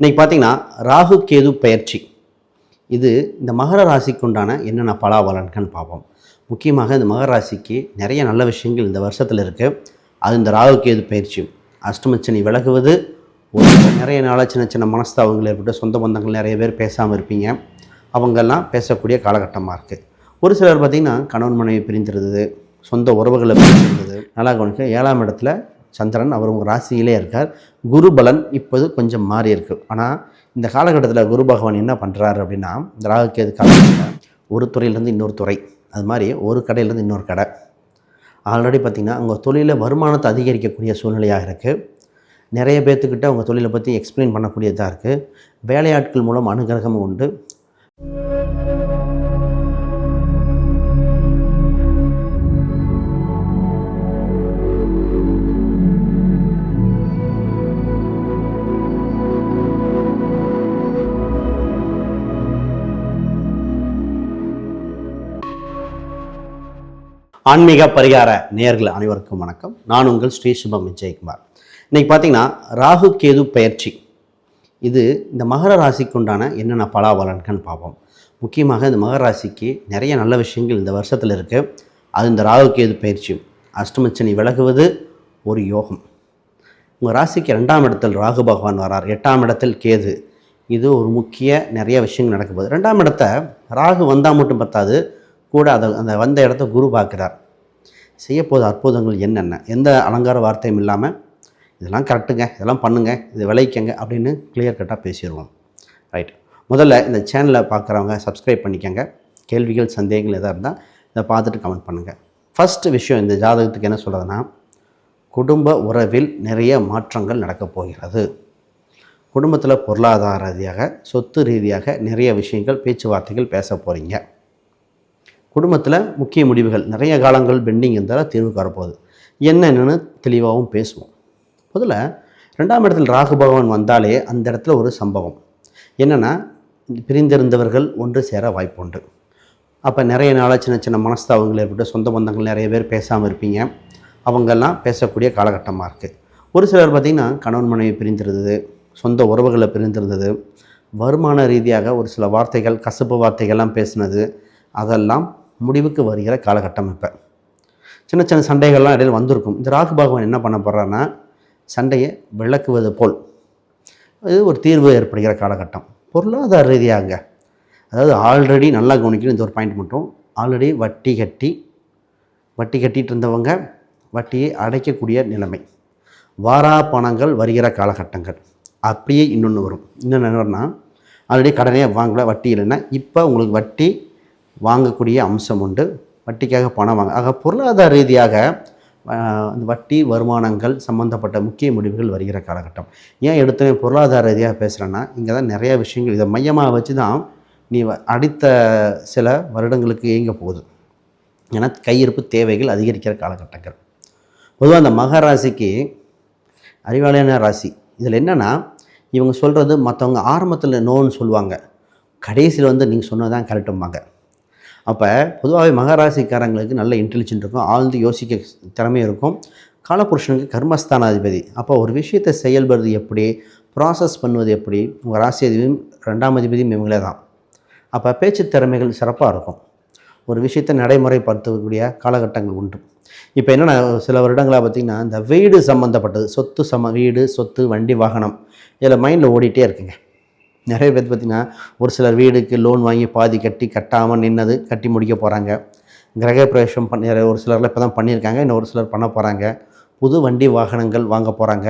இன்றைக்கி பார்த்தீங்கன்னா ராகு கேது பயிற்சி. இது இந்த மகர ராசிக்கு உண்டான என்னென்ன பலாபலன்கள்னு பார்ப்போம். முக்கியமாக இந்த மகர ராசிக்கு நிறைய நல்ல விஷயங்கள் இந்த வருஷத்தில் இருக்குது அது இந்த ராகு கேது பயிற்சி. அஷ்டமச்சனி விலகுவது ஒரு நிறைய நாளாக சின்ன சின்ன மனஸ்தாபங்கள் ஏற்பட்டு சொந்த பந்தங்கள் நிறைய பேர் பேசாமல் இருப்பீங்க. அவங்கெல்லாம் பேசக்கூடிய காலகட்டமாக இருக்குது ஒரு சிலர் பார்த்திங்கன்னா கணவன் மனைவி பிரிந்திருந்தது சொந்த உறவுகளை பிரிந்திருந்தது. நல்லா கவனிக்க ஏழாம் இடத்துல சந்திரன் அவர் உங்கள் ராசியிலே இருக்கார். குரு பலன் இப்போது கொஞ்சம் மாறி இருக்கு. ஆனால் இந்த காலகட்டத்தில் குரு பகவான் என்ன பண்ணுறாரு அப்படின்னா இந்த ராகுக்கேது காலகட்டத்தில் ஒரு துறையிலேருந்து இன்னொரு துறை. அது மாதிரி ஒரு கடையிலேருந்து இன்னொரு கடை. ஆல்ரெடி பார்த்திங்கன்னா உங்கள் தொழிலில் வருமானத்தை அதிகரிக்கக்கூடிய சூழ்நிலையாக இருக்குது நிறைய பேர்த்துக்கிட்ட உங்கள் தொழிலை பற்றி எக்ஸ்பிளைன் பண்ணக்கூடியதாக இருக்குது வேலையாட்கள் மூலம் அனுகிரகமும் உண்டு. ஆன்மீக பரிகார நேர்கள் அனைவருக்கும் வணக்கம். நான் உங்கள் ஸ்ரீ சுபம் விஜயகுமார். இன்னைக்கு பார்த்தீங்கன்னா ராகு கேது பயிற்சி. இது இந்த மகர ராசிக்கு உண்டான என்னென்ன பலாபலன்கள்னு பார்ப்போம். முக்கியமாக இந்த மகர ராசிக்கு நிறைய நல்ல விஷயங்கள் இந்த வருஷத்தில் இருக்குது அது இந்த ராகு கேது பயிற்சி. அஷ்டமச்சனி விலகுவது ஒரு யோகம். உங்கள் ராசிக்கு ரெண்டாம் இடத்தில் ராகு பகவான் வரார். எட்டாம் இடத்தில் கேது. இது ஒரு முக்கிய நிறைய விஷயங்கள் நடக்க போகுது. ரெண்டாம் இடத்த ராகு வந்தால் மட்டும் பத்தாது. கூட அதை அந்த வந்த இடத்த குரு பார்க்குறார். செய்யப்போது அற்புதங்கள் என்னென்ன? எந்த அலங்கார வார்த்தையும் இல்லாமல் இதெல்லாம் கரெக்டுங்க இதெல்லாம் பண்ணுங்க இது விளைவிக்கங்க அப்படின்னு கிளியர் கட்டாக பேசிடுவோம் ரைட் முதல்ல இந்த சேனலை பார்க்குறவங்க சப்ஸ்கிரைப் பண்ணிக்கங்க. கேள்விகள் சந்தேகங்கள் எதாக இருந்தால் இதை பார்த்துட்டு கமெண்ட் பண்ணுங்கள் ஃபஸ்ட்டு விஷயம் இந்த ஜாதகத்துக்கு என்ன சொல்கிறதுனா குடும்ப உறவில் நிறைய மாற்றங்கள் நடக்கப் போகிறது. குடும்பத்தில் பொருளாதார ரீதியாக சொத்து ரீதியாக நிறைய விஷயங்கள் பேச்சுவார்த்தைகள் பேச போகிறீங்க குடும்பத்தில் முக்கிய முடிவுகள். நிறைய காலங்கள் பெண்டிங் இருந்தால் தீர்வு காரப்போகுது என்னென்னு தெளிவாகவும் பேசுவோம். முதல்ல ரெண்டாம் இடத்தில் ராகு பகவான் வந்தாலே அந்த இடத்துல ஒரு சம்பவம். என்னென்னா பிரிந்திருந்தவர்கள் ஒன்று சேர வாய்ப்புண்டு. அப்போ நிறைய நாளாக சின்ன சின்ன மனஸ்தாபங்கள் ஏற்பட்டு சொந்த பந்தங்கள் நிறைய பேர் பேசாமல் இருப்பீங்க. அவங்கெல்லாம் பேசக்கூடிய காலகட்டமாக இருக்குது ஒரு சிலர் பார்த்திங்கன்னா கணவன் மனைவி பிரிந்திருந்தது சொந்த உறவுகளை பிரிந்திருந்தது வருமான ரீதியாக ஒரு சில வார்த்தைகள் கசப்பு வார்த்தைகள்லாம் பேசினது அதெல்லாம் முடிவுக்கு வருகிற காலகட்டம் இப்போ. சின்ன சின்ன சண்டைகள்லாம் இடையில் வந்திருக்கும். இந்த ராகு பகவான் என்ன பண்ண போகிறான்னா சண்டையை விளக்குவது போல். இது ஒரு தீர்வு ஏற்படுகிற காலகட்டம். பொருளாதார ரீதியாக அதாவது ஆல்ரெடி நல்லா கவனிக்கணும் இந்த ஒரு பாயிண்ட் மட்டும். ஆல்ரெடி வட்டி கட்டி வட்டி கட்டிட்டு இருந்தவங்க வட்டியை அடைக்கக்கூடிய நிலைமை. வாரா பணங்கள் வருகிற காலகட்டங்கள். அப்படியே இன்னொன்று வரும். இன்னொன்று என்னன்னா ஆல்ரெடி கடனே வாங்கல வட்டி இல்லைன்னா இப்போ உங்களுக்கு வட்டி வாங்கக்கூடிய அம்சம் உண்டு. வட்டிக்காக பணம் வாங்க ஆக பொருளாதார ரீதியாக அந்த வட்டி வருமானங்கள் சம்மந்தப்பட்ட முக்கிய முடிவுகள் வருகிற காலகட்டம். ஏன் எடுத்தோன்னே பொருளாதார ரீதியாக பேசுகிறேன்னா இங்கே தான் நிறையா விஷயங்கள் இதை மையமாக வச்சு தான் நீ வ- அடுத்த சில வருடங்களுக்கு இயங்க போகுது. ஏன்னா கையிருப்பு தேவைகள் அதிகரிக்கிற காலகட்டங்கள். பொதுவாக அந்த மகராசிக்கு அறிவாளியான ராசி இதில் என்னென்னா இவங்க சொல்கிறது மற்றவங்க ஆரம்பத்தில் நோன்னு சொல்லுவாங்க. கடைசியில் வந்து நீங்கள் சொன்னதான் கரெக்டும்பாங்க அப்போ பொதுவாகவே மகராசிக்காரங்களுக்கு நல்ல இன்டெலிஜென்ட் இருக்கும் ஆழ்ந்து யோசிக்க திறமை இருக்கும். காலபுருஷனுக்கு கர்மஸ்தானாதிபதி. அப்போ ஒரு விஷயத்தை செயல்படுறது எப்படி ப்ராசஸ் பண்ணுவது எப்படி உங்கள் ராசி அதிபதியும் ரெண்டாம் அதிபதியும் இவங்களே தான். அப்போ பேச்சு திறமைகள் சிறப்பாக இருக்கும். ஒரு விஷயத்தை நடைமுறைப்படுத்தக்கூடிய காலகட்டங்கள் உண்டு. இப்போ என்னென்னா சில வருடங்களாக பார்த்திங்கன்னா இந்த வீடு சம்மந்தப்பட்டது சொத்து சம வீடு சொத்து வண்டி வாகனம் இதில் மைண்டில் ஓடிட்டே இருக்குங்க. நிறைய பேர் பார்த்திங்கன்னா ஒரு சிலர் வீடுக்கு லோன் வாங்கி பாதி கட்டி கட்டாமல் நின்னது கட்டி முடிக்க போகிறாங்க கிரக பிரவேசம் பண்ணி ஒரு சிலரில் இப்போ தான் பண்ணியிருக்காங்க இன்னும் ஒரு சிலர் பண்ண போகிறாங்க புது வண்டி வாகனங்கள் வாங்க போகிறாங்க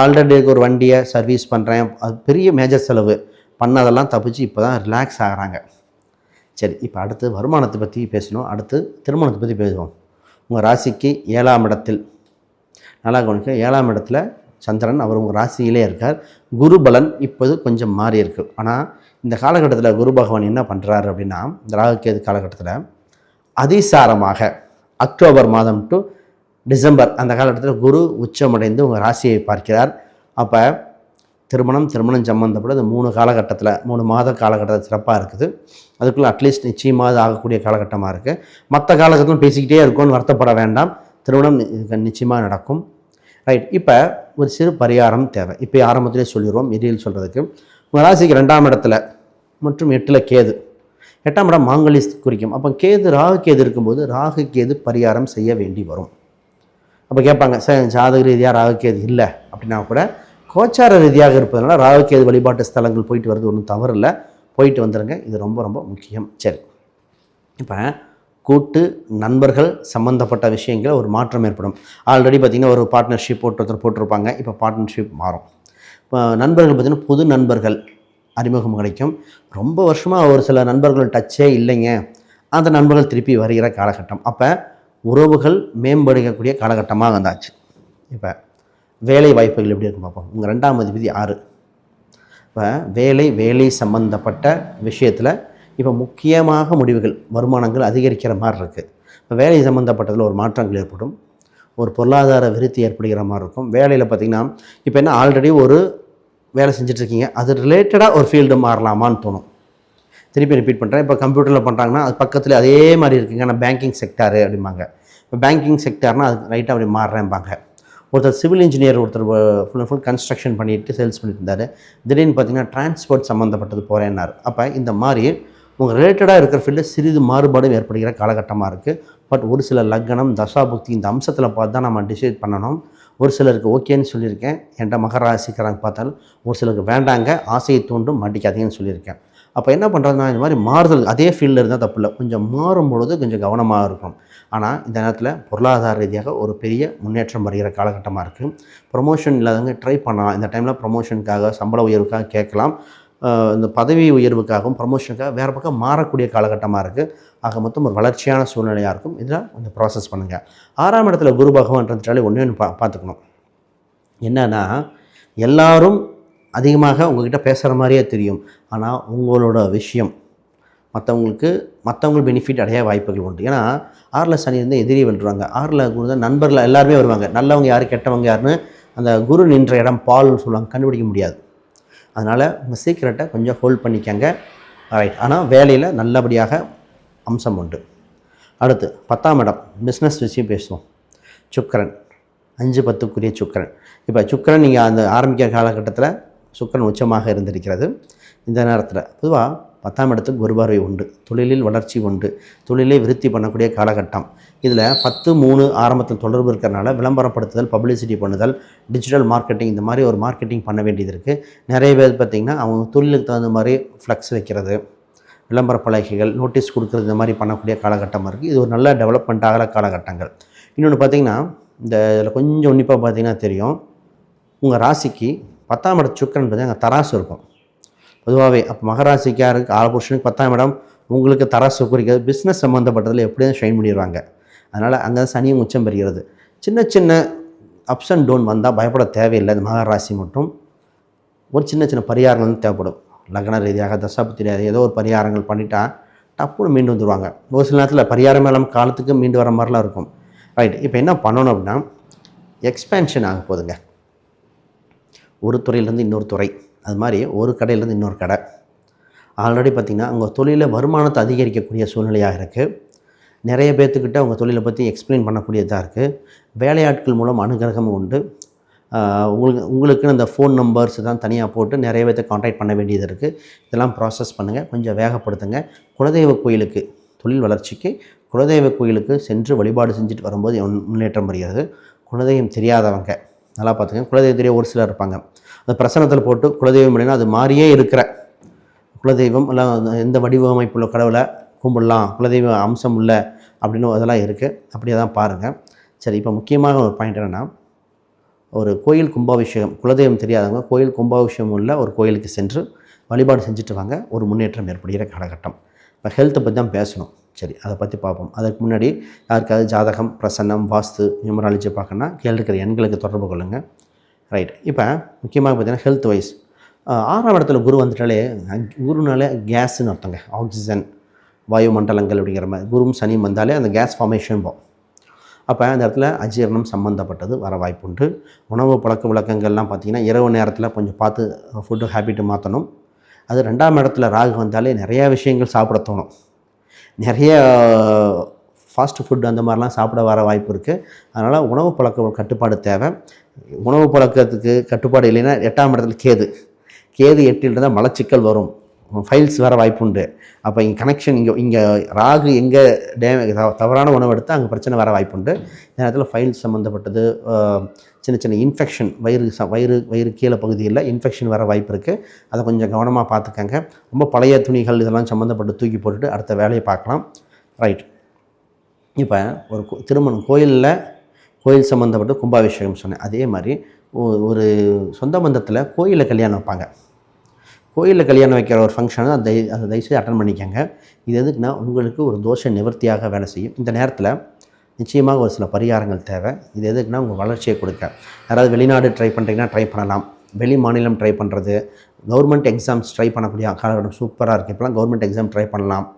ஆல்ரெடி ஒரு வண்டியை சர்வீஸ் பண்ணுறேன் அது பெரிய மேஜர் செலவு. பண்ணதெல்லாம் தப்பிச்சு இப்போ தான் ரிலாக்ஸ் ஆகிறாங்க. சரி இப்போ அடுத்து வருமானத்தை பற்றி பேசணும். அடுத்து திருமணத்தை பற்றி பேசுவோம். உங்கள் ராசிக்கு ஏழாம் இடத்தில் நல்லா கவனிக்க ஏழாம் இடத்துல சந்திரன் அவர் உங்கள் ராசியிலே இருக்கார். குரு பலன் இப்போது கொஞ்சம் மாறி இருக்கு. ஆனால் இந்த காலகட்டத்தில் குரு பகவான் என்ன பண்ணுறாரு அப்படின்னா இந்த ராகுக்கேது காலகட்டத்தில் அதிசாரமாக அக்டோபர் மாதம் டு டிசம்பர் அந்த காலகட்டத்தில் குரு உச்சமடைந்து உங்கள் ராசியை பார்க்கிறார். அப்போ திருமணம் திருமணம் சம்மந்தப்பட்ட மூணு காலகட்டத்தில் மூணு மாத காலகட்டத்தில் சிறப்பாக இருக்குது. அதுக்குள்ளே அட்லீஸ்ட் நிச்சயமாக ஆகக்கூடிய காலகட்டமாக இருக்குது மற்ற காலகட்டத்திலும் பேசிக்கிட்டே இருக்கும்னு வருத்தப்பட வேண்டாம். திருமணம் நிச்சயமாக நடக்கும். ரைட் இப்போ ஒரு சிறு பரிகாரம் தேவை. இப்போ ஆரம்பத்திலே சொல்லிடுவோம் இடையில் சொல்கிறதுக்கு உங்கள் ராசிக்கு ரெண்டாம் இடத்துல மற்றும் எட்டில் கேது. எட்டாம் இடம் மாங்கலி குறிக்கும். அப்போ கேது ராகு கேது இருக்கும்போது ராகு கேது பரிகாரம் செய்ய வேண்டி வரும். அப்போ கேட்பாங்க சார் ஜாதக ரீதியாக ராகு கேது இல்லை? அப்படின்னா கூட கோச்சார ரீதியாக இருப்பதனால ராகு கேது வழிபாட்டு ஸ்தலங்கள் போயிட்டு வர்றது ஒன்றும் தவறு இல்லை போயிட்டு வந்துடுங்க இது ரொம்ப ரொம்ப முக்கியம். சரி. இப்போ கூட்டு நண்பர்கள் சம்மந்தப்பட்ட விஷயங்கள் ஒரு மாற்றம் ஏற்படும். ஆல்ரெடி பார்த்திங்கன்னா ஒரு பார்ட்னர்ஷிப் போட்டு ஒருத்தர் போட்டிருப்பாங்க. இப்போ பார்ட்னர்ஷிப் மாறும். இப்போ நண்பர்கள் பார்த்திங்கன்னா புது நண்பர்கள் அறிமுகம் கிடைக்கும். ரொம்ப வருஷமாக ஒரு சில நண்பர்கள் டச்சே இல்லைங்க. அந்த நண்பர்கள் திருப்பி வருகிற காலகட்டம். அப்போ உறவுகள் மேம்படுகக்கூடிய காலகட்டமாக வந்தாச்சு. இப்போ வேலை வாய்ப்புகள் எப்படி இருக்கும் பார்ப்போம். உங்கள் ரெண்டாம் அதிபதி ஆறு. இப்போ வேலை வேலை சம்பந்தப்பட்ட விஷயத்தில் இப்போ முக்கியமாக முடிவுகள் வருமானங்கள் அதிகரிக்கிற மாதிரி இருக்குது இப்போ வேலை சம்மந்தப்பட்டதில் ஒரு மாற்றங்கள் ஏற்படும். ஒரு பொருளாதார விருத்தி ஏற்படுகிற மாதிரி இருக்கும். வேலையில் பார்த்திங்கன்னா இப்போ என்ன ஆல்ரெடி ஒரு வேலை செஞ்சிட்ருக்கீங்க. அது ரிலேட்டடாக ஒரு ஃபீல்டு மாறலாமான்னு தோணும். திருப்பி ரிப்பீட் பண்ணுறேன் இப்போ கம்ப்யூட்டரில் பண்ணுறாங்கன்னா அது பக்கத்தில் அதே மாதிரி இருக்குங்க. ஆனால் பேங்கிங் செக்டாரு அப்படிம்பாங்க. இப்போ பேங்கிங் செக்டார்னால் அது ரைட்டாக அப்படி மாறுறேன்பாங்க. ஒருத்தர் சிவில் இன்ஜினியர் ஒருத்தர் ஃபுல் அண்ட் ஃபுல் கன்ஸ்ட்ரக்ஷன் பண்ணிட்டு சேல்ஸ் பண்ணியிருந்தார் திடீர்னு பார்த்தீங்கன்னா டிரான்ஸ்போர்ட் சம்மந்தப்பட்டது போகிறேன்னார் அப்போ இந்த மாதிரி உங்கள் ரிலேட்டடாக இருக்கிற ஃபீல்டில் சிறிது மாறுபாடும் ஏற்படுகிற காலகட்டமாக இருக்குது பட் ஒரு சில லக்னம் தசாபுக்தி இந்த அம்சத்தில் பார்த்து தான் நம்ம டிசைட் பண்ணணும். ஒரு சிலருக்கு ஓகேன்னு சொல்லியிருக்கேன். என்கிட்ட மகராசிக்கிறாங்க பார்த்தாலும் ஒரு சிலருக்கு வேண்டாங்க ஆசையை தூண்டும் மாட்டிக்காதீங்கன்னு சொல்லியிருக்கேன். அப்போ என்ன பண்ணுறதுனா இந்த மாதிரி மாறுதல் அதே ஃபீல்டில் இருந்தால் தப்பு இல்லை. கொஞ்சம் மாறும் பொழுது கொஞ்சம் கவனமாக இருக்கும். ஆனால் இந்த நேரத்தில் பொருளாதார ரீதியாக ஒரு பெரிய முன்னேற்றம் வருகிற காலகட்டமாக இருக்குது ப்ரொமோஷன் இல்லாதவங்க ட்ரை பண்ணலாம். இந்த டைமில் ப்ரொமோஷனுக்காக சம்பள உயர்வுக்காக கேட்கலாம். இந்த பதவி உயர்வுக்காகவும் ப்ரமோஷனுக்காக வேறு பக்கம் மாறக்கூடிய காலகட்டமாக இருக்குது ஆக மொத்தம் ஒரு வளர்ச்சியான சூழ்நிலையாக இருக்கும். இதில் கொஞ்சம் ப்ராசஸ் பண்ணுங்கள் ஆறாம் இடத்துல குரு பகவான்றதுனாலே ஒன்று ஒன்று பா பார்த்துக்கணும். என்னென்னா எல்லாரும் அதிகமாக உங்ககிட்ட பேசுகிற மாதிரியே தெரியும். ஆனால் உங்களோட விஷயம் மற்றவங்களுக்கு மற்றவங்க பெனிஃபிட் அடைய வாய்ப்புகள் உண்டு. ஏன்னா ஆறில் சனி இருந்தால் எதிரி வென்றுவாங்க ஆறில் குரு தான் நண்பர்கள் எல்லாருமே வருவாங்க. நல்லவங்க யார் கெட்டவங்க யாருன்னு அந்த குரு நின்ற இடம் பால்னு சொல்லுவாங்க. கண்டுபிடிக்க முடியாது. அதனால் உங்கள் சீக்கிரட்டை கொஞ்சம் ஹோல்ட் பண்ணிக்கங்க. ரைட் ஆனால் வேலையில் நல்லபடியாக அம்சம் உண்டு. அடுத்து பத்தாம் இடம் பிஸ்னஸ் விஷயம் பேசுவோம். சுக்கரன். அஞ்சு பத்துக்குரிய சுக்கரன். இப்போ சுக்கரன் நீங்கள் அந்த ஆரம்பிக்கிற காலகட்டத்தில் சுக்கரன் உச்சமாக இருந்திருக்கிறது. இந்த நேரத்தில். பொதுவாக பத்தாம் இடத்துக்கு குரு பார்வை உண்டு. தொழிலில் வளர்ச்சி உண்டு. தொழிலை விருத்தி பண்ணக்கூடிய காலகட்டம். இதில் பத்து மூணு ஆரம்பத்தில் தொடர்பு இருக்கிறனால விளம்பரப்படுத்துதல் பப்ளிசிட்டி பண்ணுதல் டிஜிட்டல் மார்க்கெட்டிங் இந்த மாதிரி ஒரு மார்க்கெட்டிங் பண்ண வேண்டியது இருக்குது நிறைய பேர் பார்த்திங்கன்னா அவங்க தொழிலுக்கு தகுந்த மாதிரி ஃப்ளக்ஸ் வைக்கிறது விளம்பர பலகைகள் நோட்டீஸ் கொடுக்குறது இந்த மாதிரி பண்ணக்கூடிய காலகட்டமாக இருக்குது இது ஒரு நல்ல டெவலப்மெண்ட் ஆகிற காலகட்டங்கள். இன்னொன்று பார்த்திங்கன்னா இந்த இதில் கொஞ்சம் உன்னிப்பாக பார்த்திங்கன்னா தெரியும். உங்கள் ராசிக்கு பத்தாம் இடம் சுக்கரன் பார்த்திங்கன்னா அங்கே தராசு இருக்கும். பொதுவாகவே அப்போ மகராசிக்காருக்கு ஆலபுருஷனுக்கு பத்தாம் இடம் உங்களுக்கு தராசு குறிக்கிறது பிஸ்னஸ் சம்மந்தப்பட்டதில் எப்படியும் ஷைன் பண்ணிடுவாங்க. அதனால் அங்கே சனியும் உச்சம் பெறுகிறது. சின்ன சின்ன அப்ஸ் அண்ட் டவுன் வந்தால் பயப்பட தேவையில்லை. இந்த மகராசி மட்டும். ஒரு சின்ன சின்ன பரிகாரங்கள் வந்து தேவைப்படும். லக்ன ரீதியாக தசாபத்தி ரீதியாக ஏதோ ஒரு பரிகாரங்கள் பண்ணிட்டா டப்புன்னு மீண்டு வந்துடுவாங்க ஒரு சில நேரத்தில் பரிகாரம் இல்லாமல் காலத்துக்கு மீண்டு வர மாதிரிலாம் இருக்கும். ரைட் இப்போ என்ன பண்ணணும் அப்படின்னா எக்ஸ்பேன்ஷன் ஆக போகுதுங்க. ஒரு துறையிலேருந்து இன்னொரு துறை. அது மாதிரி ஒரு கடையிலேருந்து இன்னொரு கடை. ஆல்ரெடி பார்த்திங்கன்னா அவங்க தொழிலில் வருமானத்தை அதிகரிக்கக்கூடிய சூழ்நிலையாக இருக்குது நிறைய பேர்த்துக்கிட்ட அவங்க தொழிலை பற்றி எக்ஸ்பிளைன் பண்ணக்கூடியதாக இருக்குது வேலையாட்கள் மூலம் அனுகிரகமும் உண்டு. உங்களுக்கு உங்களுக்குன்னு அந்த ஃபோன் நம்பர்ஸ் தான் தனியாக போட்டு நிறைய பேர்த்த காண்டாக்ட் பண்ண வேண்டியது இருக்குது இதெல்லாம் ப்ராசஸ் பண்ணுங்கள் கொஞ்சம் வேகப்படுத்துங்க. குலதெய்வ கோயிலுக்கு தொழில் வளர்ச்சிக்கு குலதெய்வ கோயிலுக்கு சென்று வழிபாடு செஞ்சுட்டு வரும்போது முன்னேற்றம் வருகிறது. குலதெய்வம் தெரியாதவங்க நல்லா பார்த்துங்க குலதெய்வம் தெரிய ஒரு சிலர் இருப்பாங்க. அந்த பிரசனத்தில் போட்டு குலதெய்வம் அப்படின்னா அது மாதிரியே இருக்கிற. குலதெய்வம் எல்லாம் எந்த வடிவமைப்புள்ள கடவுளை கும்பிடலாம் குலதெய்வ அம்சம் இல்லை அப்படின்னு அதெல்லாம் இருக்குது அப்படியே தான் பாருங்கள் சரி இப்போ முக்கியமாக ஒரு பாயிண்ட் என்னென்னா ஒரு கோயில் கும்பாபிஷேகம் குலதெய்வம் தெரியாதவங்க கோயில் கும்பாபிஷேகம் உள்ள ஒரு கோயிலுக்கு சென்று வழிபாடு செஞ்சுட்டு வாங்க. ஒரு முன்னேற்றம் ஏற்படுகிற காலகட்டம். இப்போ ஹெல்த்தை பற்றி தான் பேசணும். சரி அதை பற்றி பார்ப்போம். அதுக்கு முன்னாடி யாருக்காவது ஜாதகம் பிரசன்னம் வாஸ்து நியூமராலஜி பார்க்கணுன்னா கீழே இருக்கிற எண்களுக்கு தொடர்பு கொள்ளுங்கள் ரைட் இப்போ முக்கியமாக பார்த்தீங்கன்னா ஹெல்த் வைஸ் ஆறாம் இடத்துல குரு வந்துட்டாலே குருனாலே கேஸ்ன்னு அர்த்தங்க. ஆக்சிஜன் வாயுமண்டலங்கள் அப்படிங்கிற மாதிரி. குரும் சனியும் வந்தாலே அந்த கேஸ் ஃபார்மேஷன் போகும். அப்போ அந்த இடத்துல அஜீரணம் சம்மந்தப்பட்டது வர வாய்ப்புண்டு உணவு பழக்க வழக்கங்கள்லாம் பார்த்திங்கன்னா இரவு நேரத்தில் கொஞ்சம் பார்த்து ஃபுட்டு ஹேபிட்டு மாற்றணும் அது ரெண்டாம் இடத்துல ராகு வந்தாலே நிறையா விஷயங்கள் சாப்பிட தோணும். நிறைய ஃபாஸ்ட் ஃபுட் அந்த மாதிரிலாம் சாப்பிட வர வாய்ப்பு இருக்குது அதனால் உணவு பழக்க கட்டுப்பாடு தேவை. உணவு பழக்கத்துக்கு கட்டுப்பாடு இல்லைன்னா எட்டாம் இடத்துல கேது. கேது எட்டில் இருந்தால் மலச்சிக்கல் வரும். ஃபைல்ஸ் வர வாய்ப்பு உண்டு. அப்போ இங்கே கனெக்ஷன் இங்கே இங்கே ராகு எங்கே டே தவறான உணவு எடுத்தால் அங்கே பிரச்சனை வர வாய்ப்பு உண்டு. இந்த நேரத்தில் ஃபைல்ஸ் சம்மந்தப்பட்டது சின்ன சின்ன இன்ஃபெக்ஷன் வயிறு ச வயிறு வயிறு கீழே பகுதியில் இன்ஃபெக்ஷன் வர வாய்ப்பு இருக்குது அதை கொஞ்சம் கவனமாக பார்த்துக்கங்க. ரொம்ப பழைய துணிகள் இதெல்லாம் சம்மந்தப்பட்டு தூக்கி போட்டுட்டு அடுத்த வேலையை பார்க்கலாம். ரைட் இப்போ ஒரு கோ- திருமணம் கோயிலில் கோயில் சம்மந்தப்பட்ட கும்பாபிஷேகம் சொன்னேன். அதே மாதிரி ஒரு சொந்த பந்தத்தில் கோயிலில் கல்யாணம் வைப்பாங்க. கோயிலில் கல்யாணம் வைக்கிற ஒரு ஃபங்க்ஷன் அதை அதை தயவுசெய்து அட்டன் பண்ணிக்கங்க. இது எதுக்குன்னா உங்களுக்கு ஒரு தோஷ நிவர்த்தியாக வேலை செய்யும். இந்த நேரத்தில் நிச்சயமாக ஒரு சில பரிகாரங்கள் தேவை. இது எதுக்குன்னா உங்கள் வளர்ச்சியை கொடுக்க. யாராவது வெளிநாடு ட்ரை பண்ணுறீங்கன்னா ட்ரை பண்ணலாம். வெளி மாநிலம் ட்ரை பண்ணுறது கவர்மெண்ட் எக்ஸாம்ஸ் ட்ரை பண்ணக்கூடிய காலகட்டம் சூப்பராக இருக்குது இப்போலாம் கவர்மெண்ட் எக்ஸாம் ட்ரை பண்ணலாம்.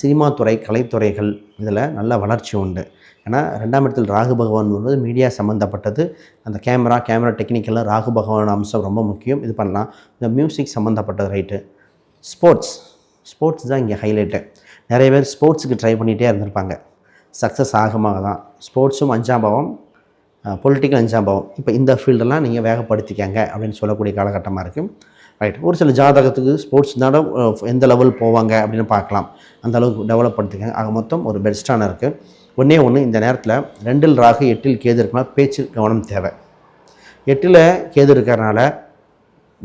சினிமா துறை கலைத்துறைகள் இதில் நல்ல வளர்ச்சி உண்டு. ஏன்னா ரெண்டாம் இடத்தில் ராகு பகவான் வருவது மீடியா சம்மந்தப்பட்டது அந்த கேமரா கேமரா டெக்னிக்கலில் ராகு பகவான் அம்சம் ரொம்ப முக்கியம். இது பண்ணலாம். இந்த மியூசிக் சம்மந்தப்பட்டது ரைட்டு ஸ்போர்ட்ஸ் ஸ்போர்ட்ஸ் தான் இங்கே ஹைலைட்டு நிறைய பேர் ஸ்போர்ட்ஸுக்கு ட்ரை பண்ணிகிட்டே இருந்திருப்பாங்க. சக்ஸஸ் ஆகமாக தான். ஸ்போர்ட்ஸும் அஞ்சாம் பாவம் பொலிட்டிக்கல் அஞ்சாம் பாவம். இப்போ இந்த ஃபீல்டெல்லாம் நீங்கள் வேகப்படுத்திக்கங்க அப்படின்னு சொல்லக்கூடிய காலகட்டமாக இருக்குது ரைட் ஒரு சில ஜாதகத்துக்கு ஸ்போர்ட்ஸ்னால எந்த லெவல் போவாங்க அப்படின்னு பார்க்கலாம். அந்த அளவுக்கு டெவலப் படுத்திக்கங்க ஆக மொத்தம் ஒரு பெஸ்ட்டான இருக்குது ஒன்றே ஒன்று இந்த நேரத்தில் ரெண்டில் ராகு எட்டில் கேது இருக்குன்னா பேச்சு கவனம் தேவை. எட்டில் கேது இருக்கிறனால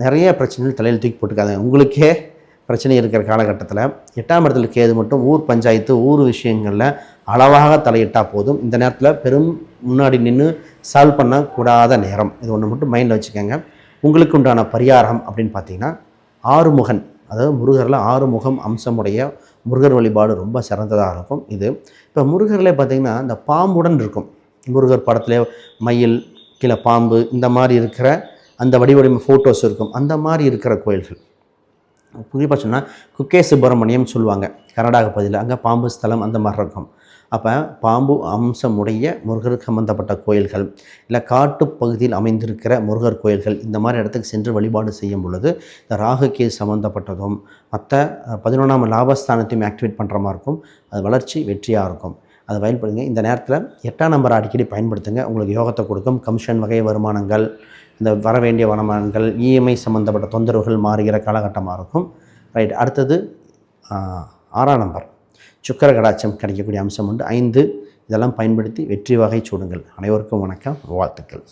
நிறைய பிரச்சனைகள் தலையில் தூக்கி போட்டுக்காது. உங்களுக்கே பிரச்சனை இருக்கிற காலகட்டத்தில் எட்டாம் இடத்துல கேது மட்டும் ஊர் பஞ்சாயத்து ஊர் விஷயங்களில் அளவாக தலையிட்டால் போதும். இந்த நேரத்தில் பெரும் முன்னாடி நின்று சால்வ் பண்ணக்கூடாத நேரம். இது ஒன்று மட்டும் மைண்டில் வச்சுக்கோங்க. உங்களுக்கு உண்டான பரிகாரம் அப்படின்னு பார்த்தீங்கன்னா ஆறுமுகன் அதாவது முருகரில் ஆறுமுகம் அம்சமுடைய முருகர் வழிபாடு ரொம்ப சிறந்ததாக இருக்கும் இது. இப்போ முருகரில் பார்த்தீங்கன்னா இந்த பாம்புடன் இருக்கும். முருகர் படத்துல மயில் கீழே பாம்பு இந்த மாதிரி இருக்கிற அந்த வடிவடிவ ஃபோட்டோஸ் இருக்கும். அந்த மாதிரி இருக்கிற கோயில்கள். குறிப்பாக சொன்னால் குக்கே சுப்பிரமணியம் சொல்லுவாங்க. கர்நாடக பகுதியில் அங்கே பாம்பு ஸ்தலம் அந்த மாதிரி இருக்கும். அப்போ பாம்பு அம்சமுடைய முருகருக்கு சம்பந்தப்பட்ட கோயில்கள் இல்லை காட்டுப் பகுதியில் அமைந்திருக்கிற முருகர் கோயில்கள் இந்த மாதிரி இடத்துக்கு சென்று வழிபாடு செய்யும் பொழுது இந்த ராகுக்கே சம்மந்தப்பட்டதும் மற்ற பதினொன்றாம் லாபஸ்தானத்தையும் ஆக்டிவேட் பண்ணுற மாதிரி இருக்கும். அது வளர்ச்சி வெற்றியாக இருக்கும். அதை பயன்படுத்துங்க. இந்த நேரத்தில் எட்டாம் நம்பர் அடிக்கடி பயன்படுத்துங்க. உங்களுக்கு யோகத்தை கொடுக்கும். கமிஷன் வகை வருமானங்கள் இந்த வர வேண்டிய வருமானங்கள் இஎம்ஐ சம்மந்தப்பட்ட தொந்தரவுகள் மாறுகிற காலகட்டமாக இருக்கும். ரைட். அடுத்தது ஆறாம் நம்பர். சுக்கர கடாட்சம் கிடைக்கக்கூடிய அம்சம் உண்டு. ஐந்து இதெல்லாம் பயன்படுத்தி வெற்றி வகை சூடுங்கள். அனைவருக்கும் வணக்கம். வாழ்த்துக்கள்.